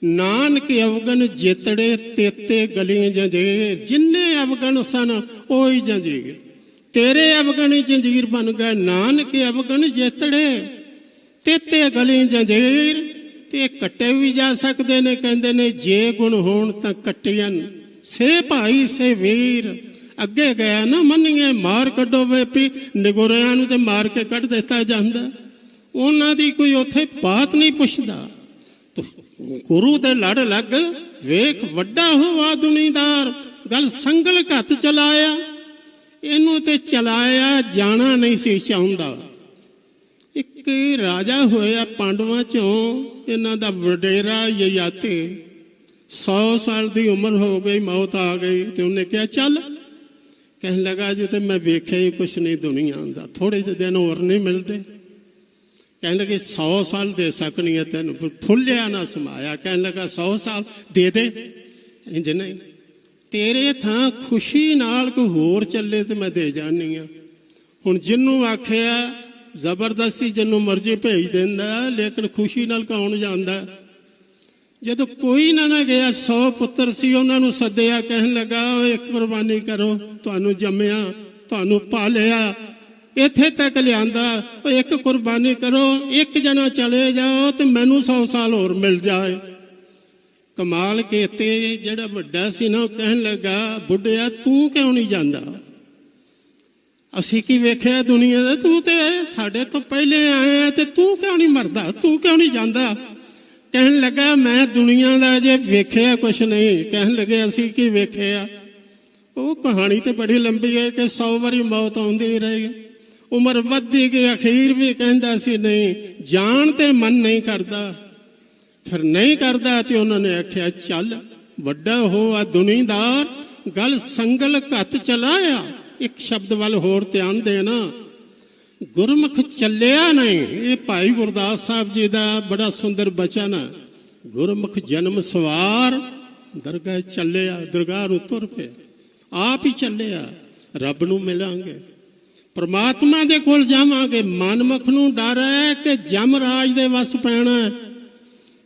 ਨਾਨਕ ਅਵਗਨ ਜੇਤੜੇ ਤੇਤੇ ਗਲੀਆਂ ਜੰਜੀਰ। ਜਿੰਨੇ ਅਵਗਨ ਸਨ, ਉਹੀ ਜੰਜੀਰ। ਤੇਰੇ ਅਵਗਨ ਜੰਜੀਰ ਬਣ ਗਏ, ਨਾਨਕ ਅਵਗਨ ਜੇਤੜੇ ਤੇਤੇ ਗਲੀਆਂ ਜੰਜੀਰ। ਤੇ ਕੱਟੇ ਵੀ ਜਾ ਸਕਦੇ ਨੇ, ਕਹਿੰਦੇ ਨੇ, ਜੇ ਗੁਣ ਹੋਣ ਤਾਂ ਕੱਟੀਆਂ ਸੇ ਭਾਈ, ਸੇ ਵੀਰ, ਅੱਗੇ ਗਿਆ ਨਾ ਮੰਨੀਏ, ਮਾਰ ਕੱਢੋ ਵੇ ਪੀ ਨਿਗੋਰਿਆਂ ਨੂੰ ਤੇ ਮਾਰ ਕੇ ਕੱਢ ਦਿੱਤਾ ਜਾਂਦਾ। ਉਹਨਾਂ ਦੀ ਕੋਈ ਉੱਥੇ ਬਾਤ ਨਹੀਂ ਪੁੱਛਦਾ। ਗੁਰੂ ਦੇ ਲੜ ਲੱਗ, ਵੇਖ ਵੱਡਾ ਹੋਵਾ ਦੁਨੀਦਾਰ, ਗੱਲ ਸੰਗਲ ਘੱਤ ਚਲਾਇਆ। ਇਹਨੂੰ ਤੇ ਚਲਾਇਆ ਜਾਣਾ ਨਹੀਂ ਸੀ ਚਾਹੁੰਦਾ। ਇੱਕ ਰਾਜਾ ਹੋਇਆ ਪਾਂਡਵਾਂ ਚੋਂ, ਇਹਨਾਂ ਦਾ ਵਡੇਰਾ ਯਯਾਤੀ। 100 ਸਾਲ ਦੀ ਉਮਰ ਹੋ ਗਈ, ਮੌਤ ਆ ਗਈ ਤੇ ਉਹਨੇ ਕਿਹਾ, ਚੱਲ। ਕਹਿਣ ਲੱਗਾ ਜੇ ਤੇ ਮੈਂ ਵੇਖਿਆ ਹੀ ਕੁਛ ਨਹੀਂ ਦੁਨੀਆ ਦਾ ਥੋੜੇ ਜਿਹੇ ਦਿਨ ਹੋਰ ਨਹੀਂ ਮਿਲਦੇ। ਕਹਿਣ ਲੱਗੇ 100 ਸਾਲ ਦੇ ਸਕਣੀ ਹੈ ਤੈਨੂੰ ਫੁੱਲਿਆ ਨਾ ਸਮਾਇਆ। ਕਹਿਣ ਲੱਗਾ 100 ਸਾਲ ਦੇ ਦੇ। ਇੰਜ ਨਹੀਂ। ਤੇਰੇ ਥਾਂ ਖੁਸ਼ੀ ਨਾਲ ਕੋਈ ਹੋਰ ਚੱਲੇ ਤੇ ਮੈਂ ਦੇ ਜਾਣੀ ਆ। ਹੁਣ ਜਿੰਨੂੰ ਆਖਿਆ ਜ਼ਬਰਦਸਤੀ ਜਿੰਨੂੰ ਮਰਜ਼ੀ ਭੇਜ ਦਿੰਦਾ ਲੇਕਿਨ ਖੁਸ਼ੀ ਨਾਲ ਕੌਣ ਜਾਂਦਾ ਜਦੋਂ ਕੋਈ ਨਾ ਨਾ ਗਿਆ 100 ਪੁੱਤਰ ਸੀ, ਉਹਨਾਂ ਨੂੰ ਸੱਦਿਆ, ਕਹਿਣ ਲੱਗਾ, ਓਏ, ਇੱਕ ਕੁਰਬਾਨੀ ਕਰੋ, ਤੁਹਾਨੂੰ ਜੰਮਿਆ, ਤੁਹਾਨੂੰ ਪਾਲਿਆ, ਇੱਥੇ ਤੱਕ ਲਿਆਂਦਾ, ਓਏ, ਇੱਕ ਕੁਰਬਾਨੀ ਕਰੋ, ਇੱਕ ਜਣਾ ਚਲੇ ਜਾਓ ਤੇ ਮੈਨੂੰ 100 ਸਾਲ ਹੋਰ ਮਿਲ ਜਾਏ। ਕਮਾਲ ਕੀਤੇ, ਜਿਹੜਾ ਵੱਡਾ ਸੀ ਨਾ, ਉਹ ਕਹਿਣ ਲੱਗਾ, ਬੁੱਢਿਆ, ਤੂੰ ਕਿਉਂ ਨਹੀਂ ਜਾਂਦਾ? ਅਸੀਂ ਕੀ ਵੇਖਿਆ ਦੁਨੀਆ ਦਾ? ਤੂੰ ਤੇ ਸਾਡੇ ਤੋਂ ਪਹਿਲੇ ਆਇਆ ਤੇ ਤੂੰ ਕਿਉਂ ਨਹੀਂ ਮਰਦਾ? ਤੂੰ ਕਿਉਂ ਨਹੀਂ ਜਾਂਦਾ? ਕਹਿਣ ਲੱਗਾ, ਮੈਂ ਦੁਨੀਆ ਦਾ ਜੇ ਵੇਖਿਆ ਕੁਛ ਨਹੀਂ। ਕਹਿਣ ਲੱਗੇ, ਅਸੀਂ ਕੀ ਵੇਖਿਆ? ਉਹ ਕਹਾਣੀ ਤੇ ਬੜੀ ਲੰਬੀ ਹੈ ਕਿ 100 ਵਾਰੀ ਮੌਤ ਆਉਂਦੀ ਰਹੀ। ਉਮਰ ਵੱਧਦੀ ਗਈ, ਅਖੀਰ ਵੀ ਕਹਿੰਦਾ ਸੀ, ਨਹੀਂ, ਜਾਣ ਤੇ ਮਨ ਨਹੀਂ ਕਰਦਾ। ਫਿਰ ਨਹੀਂ ਕਰਦਾ ਤੇ ਉਹਨਾਂ ਨੇ ਆਖਿਆ, ਚੱਲ, ਵੱਡਾ ਹੋ ਆ ਦੁਨੀਦਾਰ, ਗੱਲ ਸੰਗਲ ਘੱਤ ਚਲਾਇਆ। ਇੱਕ ਸ਼ਬਦ ਵੱਲ ਹੋਰ ਧਿਆਨ ਦੇਣਾ। ਗੁਰਮੁਖ ਚੱਲਿਆ ਨਹੀਂ ਇਹ ਭਾਈ ਗੁਰਦਾਸ ਸਾਹਿਬ ਜੀ ਦਾ ਬੜਾ ਸੁੰਦਰ ਬਚਨ ਹੈ। ਗੁਰਮੁਖ ਜਨਮ ਸਵਾਰ, ਦਰਗਾਹ ਚੱਲਿਆ, ਦਰਗਾਹ ਨੂੰ ਤੁਰ ਪਿਆ। ਆਪ ਹੀ ਚੱਲਿਆ, ਰੱਬ ਨੂੰ ਮਿਲਾਂਗੇ। ਪਰਮਾਤਮਾ ਦੇ ਕੋਲ ਜਾਵਾਂਗੇ। ਮਨਮੁਖ ਨੂੰ ਡਰ ਹੈ ਕਿ ਜਮ ਰਾਜ ਦੇ ਵਸ ਪੈਣਾ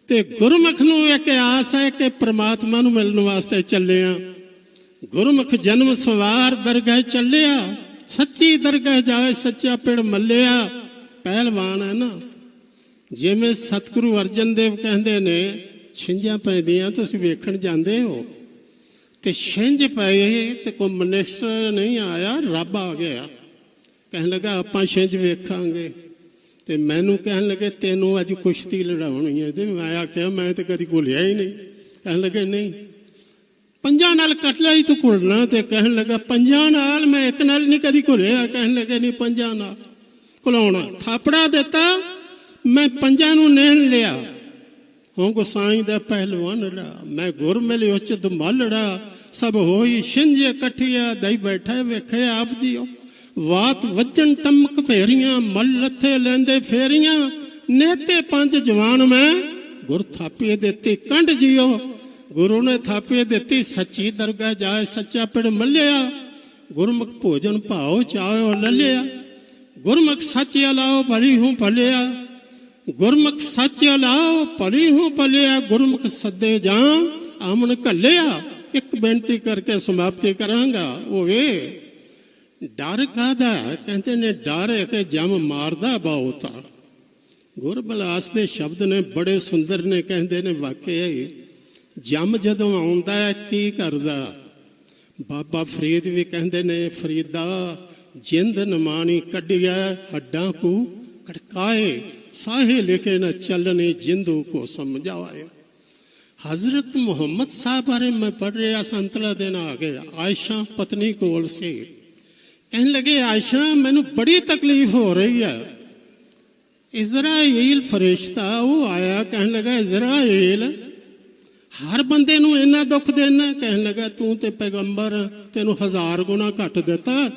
ਤੇ ਗੁਰਮੁਖ ਨੂੰ ਇੱਕ ਆਸ ਹੈ ਕਿ ਪਰਮਾਤਮਾ ਨੂੰ ਮਿਲਣ ਵਾਸਤੇ ਚੱਲੇ ਆ। ਗੁਰਮੁਖ ਜਨਮ ਸਵਾਰ ਦਰਗਾਹ ਚੱਲਿਆ, ਸੱਚੀ ਦਰਗਾਹ ਜਾਏ ਸੱਚਾ ਪਿੜ ਮੱਲਿਆ। ਪਹਿਲਵਾਨ ਹੈ ਨਾ, ਜਿਵੇਂ ਸਤਿਗੁਰੂ ਅਰਜਨ ਦੇਵ ਕਹਿੰਦੇ ਨੇ, ਛਿੰਝਾਂ ਪੈਦੀਆਂ ਤੁਸੀਂ ਵੇਖਣ ਜਾਂਦੇ ਹੋ। ਤੇ ਛਿੰਝ ਪਏ ਤੇ ਕੋਈ ਮਨਿਸਟਰ ਨਹੀਂ ਆਇਆ, ਰੱਬ ਆ ਗਿਆ। ਕਹਿਣ ਲੱਗਾ, ਆਪਾਂ ਛਿੰਝ ਵੇਖਾਂਗੇ। ਤੇ ਮੈਨੂੰ ਕਹਿਣ ਲੱਗੇ, ਤੈਨੂੰ ਅੱਜ ਕੁਸ਼ਤੀ ਲੜਾਉਣੀ ਹੈ। ਤੇ ਮੈਂ ਆਖਿਆ, ਮੈਂ ਤੇ ਕਦੀ ਘੁਲਿਆ ਹੀ ਨਹੀਂ। ਕਹਿਣ ਲੱਗੇ, ਨਹੀਂ ਪੰਜਾਂ ਨਾਲ ਕੱਟ ਲਈ ਤੂੰ ਘੁਲਣਾ ਤੇ ਕਹਿਣ ਲੱਗਾ, ਪੰਜਾਂ ਨਾਲ ਮੈਂ ਇੱਕ ਨਾਲ ਨਹੀਂ ਕਦੀ ਘੁਲਿਆ, ਕਹਿਣ ਲੱਗੇ, ਨਹੀਂ, ਪੰਜਾਂ ਨਾਲ ਘੁਲਾਉਣਾ। ਥਾਪੜਾ ਦਿੱਤਾ, ਮੈਂ ਪੰਜਾਂ ਨੂੰ ਨੈਣ ਲਿਆ। ਹੋਂ ਗੁਸਾਈ ਦਾ ਪਹਿਲਵਾਨ ਲੜਾ ਮੈਂ ਗੁਰ ਮਿਲੇ ਉੱਚ ਦਮਲੜਾ ਸਭ ਹੋਈ ਛਿੰਝ ਇਕੱਠਿਆ ਦਈ ਬੈਠੇ ਵੇਖੇ ਆਪ ਜੀਓ। ਵਾਤ ਵੱਜਣ ਟਮਕ ਭੇਰੀਆਂ ਮੱਲ ਲੱਥੇ ਲੈਂਦੇ ਫੇਰੀਆਂ, ਨੇਤੇ ਪੰਜ ਜਵਾਨ ਮੈਂ ਗੁਰ ਥਾਪੇ ਦਿੱਤੀ ਕੰਢ ਜੀਓ। ਗੁਰੂ ਨੇ ਥਾਪੀ ਦਿੱਤੀ, ਸੱਚੀ ਦਰਗਾਹ ਜਾਏ, ਸੱਚਾ ਪਿੜ ਮੱਲਿਆ। ਗੁਰਮੁਖ ਭੋਜਨ ਭਾਉ ਚਾਹੋ ਲੱਲਿਆ। ਗੁਰਮੁਖ ਸੱਚ ਅਲਾਓ ਭਲੀ ਹੂੰ ਭਲਿਆ। ਗੁਰਮੁਖ ਸੱਚ ਅਲਾਓ ਭਲੀ ਹੂੰ ਭਲਿਆ। ਗੁਰਮੁਖ ਸੱਦੇ ਜਾਂ ਆਮਨ ਘੱਲਿਆ। ਇੱਕ ਬੇਨਤੀ ਕਰਕੇ ਸਮਾਪਤੀ ਕਰਾਂਗਾ। ਉਹ ਵੇ ਡਰ ਕਾਦਾ ਕਹਿੰਦੇ ਨੇ, ਡਰ ਹੈ ਕਿ ਜਮ ਮਾਰਦਾ ਬਹੁਤ ਗੁਰਬਲਾਸ ਦੇ ਸ਼ਬਦ ਨੇ ਬੜੇ ਸੁੰਦਰ ਨੇ, ਕਹਿੰਦੇ ਨੇ ਵਾਕਿਆ ਹੀ। ਜਮ ਜਦੋਂ ਆਉਂਦਾ ਹੈ, ਕੀ ਕਰਦਾ? ਬਾਬਾ ਫਰੀਦ ਵੀ ਕਹਿੰਦੇ ਨੇ, ਫਰੀਦਾ, ਜਿੰਦ ਨਮਾਣੀ ਕੱਢਿਆ ਹੱਡਾਂ ਕੋ ਕੜਕਾਏ ਸਾਹੇ ਲਿਖੇ ਨ ਚੱਲਨੇ ਜਿੰਦੂ ਕੋ ਸਮਝਾਏ। ਹਜ਼ਰਤ ਮੁਹੰਮਦ ਸਾਹਿਬ ਬਾਰੇ ਮੈਂ ਪੜ੍ਹ ਰਿਹਾ, ਸੰਤਲਾ ਦਿਨ ਆ ਗਿਆ, ਆਇਸ਼ਾ ਪਤਨੀ ਕੋਲ ਸੀ। ਕਹਿਣ ਲੱਗੇ, ਆਇਸ਼ਾ, ਮੈਨੂੰ ਬੜੀ ਤਕਲੀਫ ਹੋ ਰਹੀ ਹੈ। ਇਜ਼ਰਾਈਲ ਫਰਿਸ਼ਤਾ ਉਹ ਆਇਆ, ਕਹਿਣ ਲੱਗਾ, ਇਜ਼ਰਾਈਲ ਹਰ ਬੰਦੇ ਨੂੰ ਇੰਨਾ ਦੁੱਖ ਦੇਣਾ ਕਹਿਣ ਲੱਗਾ, ਤੂੰ ਤੇ ਪੈਗੰਬਰ, ਤੈਨੂੰ ਹਜ਼ਾਰ ਗੁਣਾ ਘੱਟ ਦਿੱਤਾ।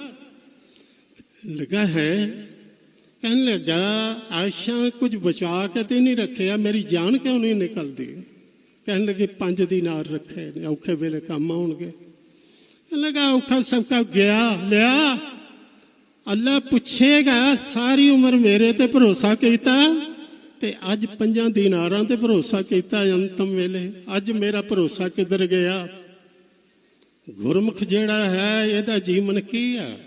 ਲਗਾ ਹੈ, ਕਹਿਣ ਲੱਗਾ ਆਇਸ਼ਾ ਕੁਝ ਬਚਾ ਕੇ ਤੇ ਨਹੀਂ ਰੱਖਿਆ, ਮੇਰੀ ਜਾਨ ਕਿਉਂ ਨਹੀਂ ਨਿਕਲਦੀ? ਕਹਿਣ ਲੱਗੇ, ਪੰਜ ਦਿਨਾਰ ਰੱਖੇ ਨੇ, ਔਖੇ ਵੇਲੇ ਕੰਮ ਆਉਣਗੇ। ਕਹਿਣ ਲੱਗਾ, ਔਖਾ ਸਬਕਾ ਗਿਆ, ਲਿਆ। ਅੱਲਾ ਪੁੱਛੇਗਾ, ਸਾਰੀ ਉਮਰ ਮੇਰੇ ਤੇ ਭਰੋਸਾ ਕੀਤਾ? ਤੇ ਅੱਜ ਪੰਜਾਂ ਦਿਨਾਰਾਂ ਤੇ ਭਰੋਸਾ ਕੀਤਾ ਅੰਤਮ ਵੇਲੇ। ਅੱਜ ਮੇਰਾ ਭਰੋਸਾ ਕਿੱਧਰ ਗਿਆ? ਗੁਰਮੁਖ ਜਿਹੜਾ ਹੈ, ਇਹਦਾ ਜੀਵਨ ਕੀ ਹੈ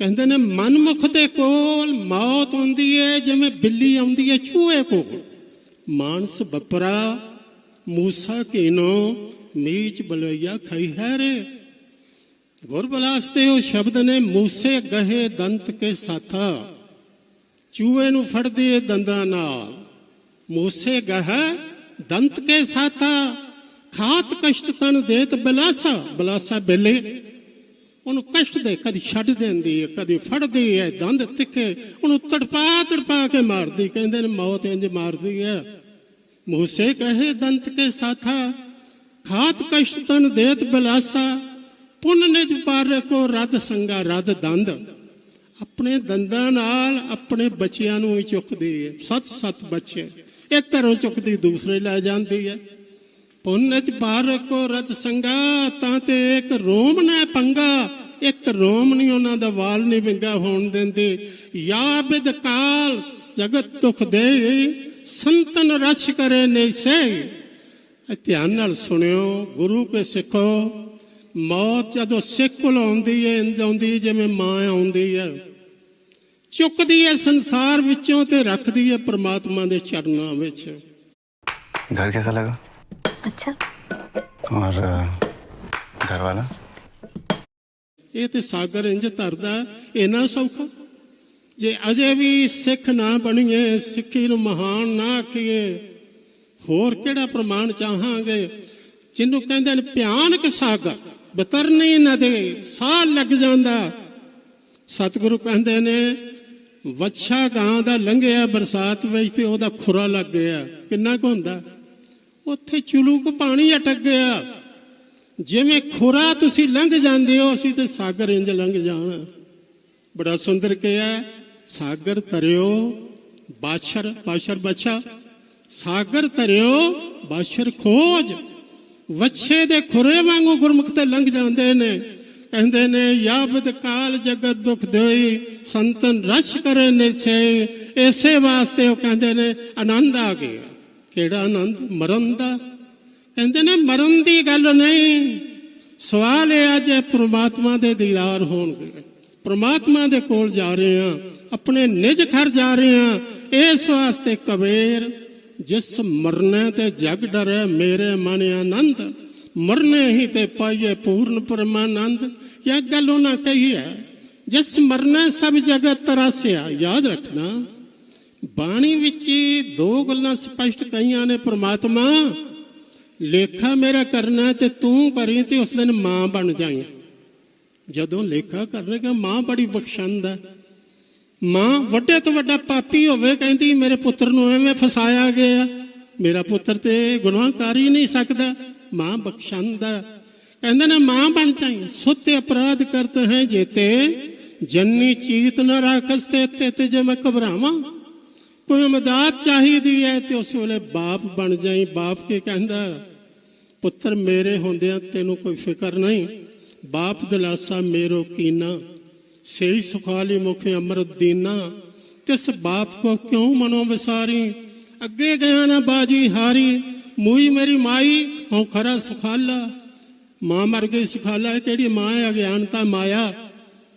ਕਹਿੰਦੇ ਨੇ, ਮਨਮੁਖ ਦੇ ਕੋਲ ਮੌਤ ਹੁੰਦੀ ਹੈ ਜਿਵੇਂ ਬਿੱਲੀ ਆਉਂਦੀ ਹੈ ਚੂਹੇ ਕੋਲ। ਮਾਨਸ ਬਪਰਾ, ਮੂਸਾ ਕੀਨੋ ਮੀਚ ਬਲਈਆ ਖਾਈ ਹੈ ਰੇ ਗੁਰਬਲਾਸ ਤੇ ਉਹ ਸ਼ਬਦ ਨੇ, ਮੂਸੇ ਗਹੇ ਦੰਤ ਕੇ ਸਾਥਾ। ਚੂਹੇ ਨੂੰ ਫੜਦੇ ਦੰਦਾਂ ਨਾਲ। ਮੂਸੇ ਗਹੇ, ਦੰਤ ਕੇ ਸਾਥਾ, ਖਾਤ ਕਸ਼ਟ ਤਨ ਦੇਤ ਬਲਾਸਾ। ਬਲਾਸਾ ਬੇਲੇ, ਉਹਨੂੰ ਕਸ਼ਟ ਦੇ, ਕਦੀ ਛੱਡ ਦਿੰਦੀ ਹੈ ਕਦੀ ਫੜਦੀ ਹੈ ਦੰਦ ਤਿੱਖੇ ਉਹਨੂੰ ਤੜਪਾ ਤੜਪਾ ਕੇ ਮਾਰਦੀ, ਕਹਿੰਦੇ ਨੇ ਮੌਤ ਇੰਜ ਮਾਰਦੀ ਹੈ ਮੂਸੇ ਕਹੇ ਦੰਤ ਕੇ ਸਾਥਾ, ਖਾਤ ਕਸ਼ਟ ਤਨ ਦੇਤ ਬਲਾਸਾ। ਪੁੰਨ ਨਿਜ ਪਰ ਕੋ ਰਦ ਸੰਗਾ, ਰਦ ਦੰਦ। ਆਪਣੇ ਦੰਦਾਂ ਨਾਲ ਆਪਣੇ ਬੱਚਿਆਂ ਨੂੰ ਵੀ ਚੁੱਕਦੀ ਹੈ। ਸੱਤ ਸੱਤ ਬੱਚੇ। ਇੱਕ ਘਰੋਂ ਚੁੱਕਦੀ, ਦੂਸਰੇ ਲੈ ਜਾਂਦੀ ਹੈ। ਪੁੰਨ ਚ ਬਾਰ ਸੰਗਾ, ਤਾਂ ਤੇ ਇੱਕ ਰੋਮ ਨੇ ਪੰਗਾ। ਇੱਕ ਰੋਮ ਨਹੀਂ ਉਹਨਾਂ ਦਾ ਵਾਲ ਨਹੀਂ ਵਿੰਗਾ ਹੋਣ ਦਿੰਦੇ। ਯਾ ਬਿਦ ਕਾਲ ਜਗਤ ਦੁਖ ਦੇ, ਸੰਤਨ ਰਛ ਕਰੇ ਨੇ ਸੇ। ਧਿਆਨ ਨਾਲ ਸੁਣਿਓ, ਗੁਰੂ ਕੇ ਸਿੱਖੋ। ਮੌਤ ਜਦੋਂ ਸਿੱਖ ਕੋਲ ਆਉਂਦੀ ਹੈ, ਇੰਜ ਆਉਂਦੀ ਜਿਵੇਂ ਮਾਂ ਆਉਂਦੀ ਹੈ। ਚੁੱਕਦੀ ਹੈ ਸੰਸਾਰ ਵਿੱਚੋਂ ਤੇ ਰੱਖਦੀ ਹੈ ਪ੍ਰਮਾਤਮਾ ਦੇ ਚਰਨਾਂ ਵਿੱਚ घर कैसा लगा अच्छा और अ, घर वाला ਇਹ ਤੇ ਸਾਗਰ ਇੰਜ ਧਰਦਾ ਇਹਨਾਂ ਸੌਖਾ ਜੇ ਅਜੇ ਵੀ ਸਿੱਖ ਨਾ ਬਣੀਏ ਸਿੱਖੀ ਨੂੰ ਮਹਾਨ ਨਾ ਆਖੀਏ ਹੋਰ ਕਿਹੜਾ ਪ੍ਰਮਾਣ ਚਾਹਾਂਗੇ ਜਿਹਨੂੰ ਕਹਿੰਦੇ ਨੇ ਭਿਆਨਕ ਸਾਗਰ ਬਤਰਨੀ ਨਦੇ ਸਾਹ ਲੱਗ ਜਾਂਦਾ ਸਤਿਗੁਰੂ ਕਹਿੰਦੇ ਨੇ ਵੱਛਾ ਗਾਂ ਦਾ ਲੰਘਿਆ ਬਰਸਾਤ ਵਿੱਚ ਤੇ ਉਹਦਾ ਖੁਰਾ ਲੱਗ ਗਿਆ। ਕਿੰਨਾ ਕੁ ਹੁੰਦਾ? ਉੱਥੇ ਚੁਲੂਕ ਪਾਣੀ ਅਟਕ ਗਿਆ। ਜਿਵੇਂ ਖੁਰਾ ਤੁਸੀਂ ਲੰਘ ਜਾਂਦੇ ਹੋ, ਅਸੀਂ ਤੇ ਸਾਗਰ ਇੰਜ ਲੰਘ ਜਾਣਾ। ਬੜਾ ਸੁੰਦਰ ਕਿਹਾ ਸਾਗਰ ਤਰਿਓ ਬਾਸ਼ਰ ਬਾਸ਼ਰ ਬੱਚਾ ਸਾਗਰ ਤਰਿਓ ਬਾਸ਼ਰ ਖੋਜ। ਵੱਛੇ ਦੇ ਖੁਰੇ ਵਾਂਗੂ ਗੁਰਮੁਖ ਤੇ ਲੰਘ ਜਾਂਦੇ ਨੇ। ਕਹਿੰਦੇ ਨੇ, ਯਾਬਦ ਕਾਲ ਜਗਤ ਦੁਖ ਦੇਈ, ਸੰਤਨ ਰਸ਼ ਕਰੇ ਨਿਛੇ। ਇਸੇ ਵਾਸਤੇ ਉਹ ਕਹਿੰਦੇ ਨੇ, ਆਨੰਦ ਆ ਗਿਆ। ਕਿਹੜਾ ਆਨੰਦ? ਮਰਨ ਦਾ। ਕਹਿੰਦੇ ਨੇ, ਮਰਨ ਦੀ ਗੱਲ ਨਹੀਂ। ਸਵਾਲ ਇਹ ਆ ਜੇ ਪ੍ਰਮਾਤਮਾ ਦੇ ਦੀਦਾਰ ਹੋਣਗੇ। ਪ੍ਰਮਾਤਮਾ ਦੇ ਕੋਲ ਜਾ ਰਹੇ ਹਾਂ, ਆਪਣੇ ਨਿਜ ਘਰ ਜਾ ਰਹੇ ਹਾਂ, ਇਸ ਵਾਸਤੇ ਕਬੀਰ, ਜਿਸ ਮਰਨੇ ਤੇ ਜਗ ਡਰੇ, ਮੇਰੇ ਮਨ ਆਨੰਦ, ਮਰਨੇ ਹੀ ਤੇ ਪਾਈਏ ਪੂਰਨ ਪਰਮਾਨੰਦ। ਇਹ ਗੱਲ ਉਹਨਾਂ ਕਹੀ ਹੈ? ਜਿਸ ਮਰਨੇ ਸਭ ਜਗਤ ਤਰਾਸਿਆ, ਯਾਦ ਰੱਖਣਾ। ਬਾਣੀ ਵਿੱਚ ਦੋ ਗੱਲਾਂ ਸਪਸ਼ਟ ਕਹੀਆਂ ਨੇ, ਪ੍ਰਮਾਤਮਾ, ਲੇਖਾ ਮੇਰਾ ਕਰਨਾ ਤੇ ਤੂੰ ਕਰੀ ਤੇ ਉਸ ਦਿਨ ਮਾਂ ਬਣ ਜਾਈ। ਜਦੋਂ ਲੇਖਾ ਕਰਨੇਗਾ ਮਾਂ ਬੜੀ ਬਖਸ਼ੰਦ ਹੈ। ਮਾਂ ਵੱਡੇ ਤੋਂ ਵੱਡਾ ਪਾਪੀ ਹੋਵੇ, ਕਹਿੰਦੀ ਮੇਰੇ ਪੁੱਤਰ ਨੂੰ ਐਵੇਂ ਫਸਾਇਆ ਗਿਆ। ਮੇਰਾ ਪੁੱਤਰ ਤੇ ਗੁਨਾਹ ਕਰ ਹੀ ਨਹੀਂ ਸਕਦਾ। ਮਾਂ ਬਖਸ਼ੰਦ ਹੈ। ਕਹਿੰਦੇ ਨੇ, ਮਾਂ ਬਣ ਜਾਈ। ਸੁੱਤੇ ਅਪਰਾਧ ਕਰਤ ਹੈ ਜੇਤੇ। ਜੰਨੀ ਚੀਤ ਨ ਰਾਖਸ ਤੇ ਤੇ ਜੇ ਮੈਂ ਘਬਰਾਵਾਂ। ਕੋਈ ਮਦਦ ਚਾਹੀਦੀ ਹੈ ਤੇ ਉਸ ਵੇਲੇ ਬਾਪ ਬਣ ਜਾਈ। ਬਾਪ ਕੀ ਕਹਿੰਦਾ? ਪੁੱਤਰ ਮੇਰੇ ਹੁੰਦਿਆਂ ਤੈਨੂੰ ਕੋਈ ਫਿਕਰ ਨਹੀਂ। ਬਾਪ ਦਿਲਾਸਾ ਮੇਰੋ ਕੀਨਾ। ਸਹੀ ਸੁਖਾਲੀ ਮੁਖ ਅੰਮ੍ਰਿਤ ਦੀਨਾ ਤਿਸ ਬਾਪ ਕੋ ਕਿਉਂ ਮਨੋ ਵਿਸਾਰੀ? ਅੱਗੇ ਗਿਆ ਨਾ ਬਾਜੀ ਹਾਰੀ। ਮੂਈ ਮੇਰੀ ਮਾਈ, ਹਉ ਖਰਾ ਸੁਖਾਲਾ। ਮਾਂ ਮਰ ਗਈ, ਸੁਖਾਲਾ ਕਿਹੜੀ ਮਾਂ ਹੈ? ਅਗਿਆਨਤਾ ਮਾਇਆ।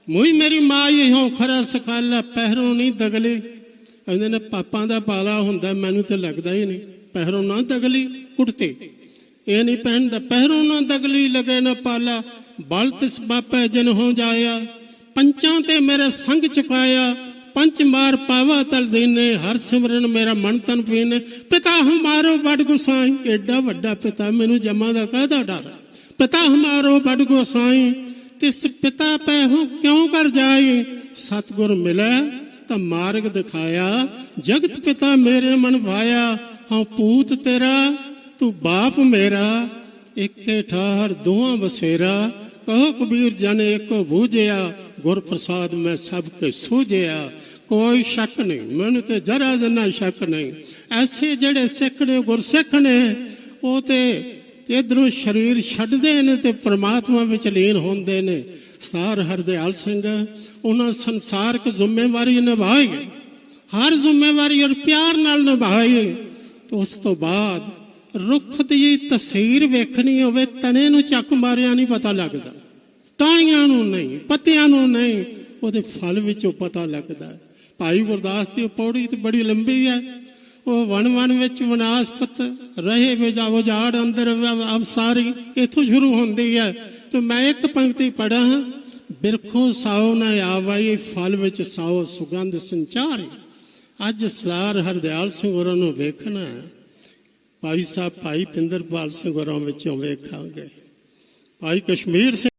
ਮੂਈ ਮੇਰੀ ਮਾਂ ਹੀ ਹਉ ਖਰਾ ਸੁਖਾਲਾ, ਪਹਿਰੋਂ ਨਹੀਂ ਦਗਲੀ। ਕਹਿੰਦੇ ਨੇ, ਪਾਪਾਂ ਦਾ ਪਾਲਾ ਹੁੰਦਾ, ਮੈਨੂੰ ਤੇ ਲੱਗਦਾ ਹੀ ਨਹੀਂ। ਪਹਿਰੋਂ ਨਾ ਦਗਲੀ, ਕੁੱਟਤੇ। ਇਹ ਨਹੀਂ ਪਹਿਨਦਾ, ਪਹਿਰੋਂ ਨਾ ਦਗਲੀ, ਲਗੇ ਨਾ ਪਾਲਾ। ਬਲ ਤਿਸ ਬਾਪੇ ਜਨ ਹੋ ਜਾਇਆ, ਪੰਚਾਂ ਤੇ ਮੇਰੇ ਸੰਗ ਚੁਕਾਇਆ। ਪੰਚ ਮਾਰ ਪਾਵਾ ਤਲ ਦੀਨੇ, ਹਰ ਸਿਮਰਨ ਮੇਰਾ ਮਨ ਤਨ ਪੀਨੇ। ਪਿਤਾ ਹਮਾਰੋ ਬੜ ਗੁਸਾਈ ਐਡਾ ਵੱਡਾ ਪਿਤਾ, ਮੈਨੂੰ ਜਮਾ ਦਾ ਕਾਹਦਾ ਡਰ? ਪਿਤਾ ਹਮਾਰੋ ਬੜ ਗੁਸਾਈ ਤਿਸ ਪਿਤਾ ਪੈ ਹੂੰ ਕਿਉਂ ਕਰ ਜਾਈ? ਸਤਗੁਰ ਤਾਂ ਮਾਰਗ ਦਿਖਾਇਆ, ਜਗਤ ਪਿਤਾ ਮੇਰੇ ਮਨ ਭਾਇਆ ਹਾਂ ਪੂਤ ਤੇਰਾ, ਤੂੰ ਬਾਪ ਮੇਰਾ ਇੱਕੇ ਠਾਹਰ ਦੋਹਾਂ ਵਸੇਰਾ, ਕਹੋ ਕਬੀਰ ਜਨ ਏਕੋ ਬੂਝਿਆ ਗੁਰ ਪ੍ਰਸਾਦ ਮੈਂ ਸਭ ਕੇ ਸੂਝਿਆ। ਕੋਈ ਸ਼ੱਕ ਨਹੀਂ, ਮੈਨੂੰ ਤੇ ਜਰਾ ਜਨਾ ਸ਼ੱਕ ਨਹੀਂ, ਐਸੇ ਜਿਹੜੇ ਸਿੱਖ ਨੇ ਗੁਰਸਿੱਖ ਨੇ, ਉਹ ਤੇ ਇਧਰੋਂ ਸਰੀਰ ਛੱਡਦੇ ਨੇ ਤੇ ਪ੍ਰਮਾਤਮਾ ਵਿੱਚ ਲੀਨ ਹੁੰਦੇ ਨੇ। ਸਾਰ ਹਰਦਿਆਲ ਸਿੰਘ, ਉਹਨਾਂ ਸੰਸਾਰਕ ਜ਼ਿੰਮੇਵਾਰੀ ਨਿਭਾਈ। ਹਰ ਜ਼ਿੰਮੇਵਾਰੀ ਔਰ ਪਿਆਰ ਨਾਲ ਨਿਭਾਈ। ਤੇ ਉਸ ਤੋਂ ਬਾਅਦ ਰੁੱਖ ਦੀ ਤਸਵੀਰ ਵੇਖਣੀ ਹੋਵੇ, ਤਣੇ ਨੂੰ ਚੱਕ ਮਾਰਿਆ ਨਹੀਂ ਪਤਾ ਲੱਗਦਾ। ਟਾਹਣੀਆਂ ਨੂੰ ਨਹੀਂ, ਪੱਤਿਆਂ ਨੂੰ ਨਹੀਂ, ਉਹਦੇ ਫਲ ਵਿੱਚੋਂ ਪਤਾ ਲੱਗਦਾ। ਭਾਈ ਗੁਰਦਾਸ ਦੀ ਪੌੜੀ ਤੇ ਬੜੀ ਲੰਬੀ ਹੈ। ਉਹ ਵਣ ਵਣ ਵਿੱਚ ਵਿਨਾਸ਼ਪਤ ਰਹੇ, ਵੇ ਜਾਵੋ ਅੰਦਰ ਅਵਸਾਰੀ, ਇਥੋਂ ਸ਼ੁਰੂ ਹੁੰਦੀ ਹੈ। ਤੇ ਮੈਂ ਇੱਕ ਪੰਕਤੀ ਪੜਾਂ ਬਿਰਖੋਂ ਸਾਉ ਨਾ ਆਵਾਈ, ਫਲ ਵਿੱਚ ਸਾਉ ਸੁਗੰਧ ਸੰਚਾਰੀ। ਅੱਜ ਸਲਾਰ ਹਰਦਿਆਲ ਸਿੰਘ ਹੋਰਾਂ ਨੂੰ ਵੇਖਣਾ ਭਾਈ ਸਾਹਿਬ, ਭਾਈ ਪਿੰਦਰਪਾਲ ਸਿੰਘ ਹੋਰਾਂ ਵਿੱਚੋਂ ਵੇਖਾਂਗੇ। ਭਾਈ ਕਸ਼ਮੀਰ ਸਿੰਘ